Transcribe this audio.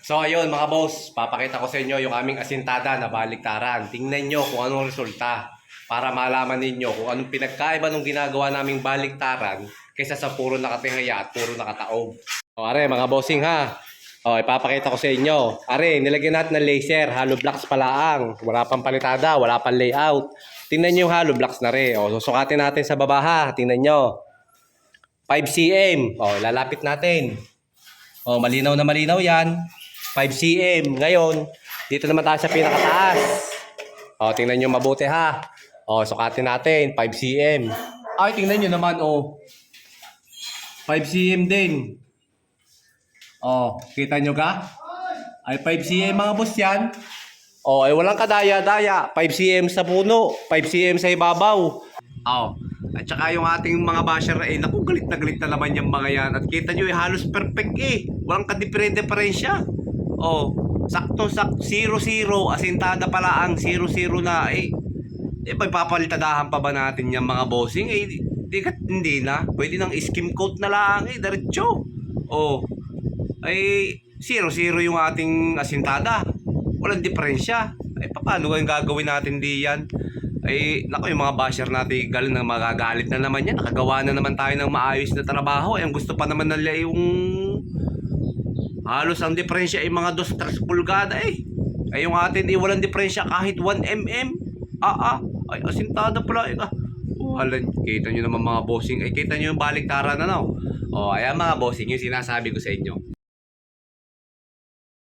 So ayun mga boss, papakita ko sa inyo yung aming asintada na baliktaran. Tingnan nyo kung anong resulta para malaman ninyo kung anong pinagkaiba ng ginagawa naming baliktaran kaysa sa puro nakatingaya at puro nakataob. O are mga bossing ha, o ipapakita ko sa inyo. Are, nilagyan natin ng laser, hollow blocks palaang. Wala pang palitada, wala pang layout. Tingnan nyo yung hollow blocks na rin. O susukatin natin sa baba ha, tingnan nyo. 5 cm. O, lalapit natin. O, malinaw na malinaw yan. 5 cm. Ngayon, dito naman tayo sa pinakataas. O, tingnan nyo mabuti ha. O, sukatin natin. 5 cm. Ay, tingnan nyo naman, o. 5 cm din. O, kita nyo ka? Ay, 5 cm mga boss yan. O, ay walang kadaya-daya. 5 cm sa puno. 5 cm sa ibabaw. O, at saka yung ating mga basher eh, naku, galit na galit na naman yung mga yan. At kita nyo, eh, halos perfect eh. Walang kadifferent-diferensya. Oh, sakto sak 0-0, asintada pala ang 0-0 na eh. Eh, pagpapalitadahan pa ba natin yung mga bossing? Eh, di, di, hindi na. Pwede nang skim coat na lang eh, diretso. Oh, ay 0-0 yung ating asintada. Walang diferensya. Ay, paano yung gagawin natin di yan? Ay, naku, yung mga basher natin galing na magagalit na naman yan. Nakagawa na naman tayo ng maayos na trabaho. Ay, ang gusto pa naman nila yung Halos ang diferensya ay mga 2-3 pulgada eh. Ay yung atin ay walang diferensya kahit 1 mm. Ah ah, ay asintada pala eh. Ah. Walan, kita nyo naman mga bossing. Ay kita nyo yung baliktaran na no. O ayan mga bossing yung sinasabi ko sa inyo.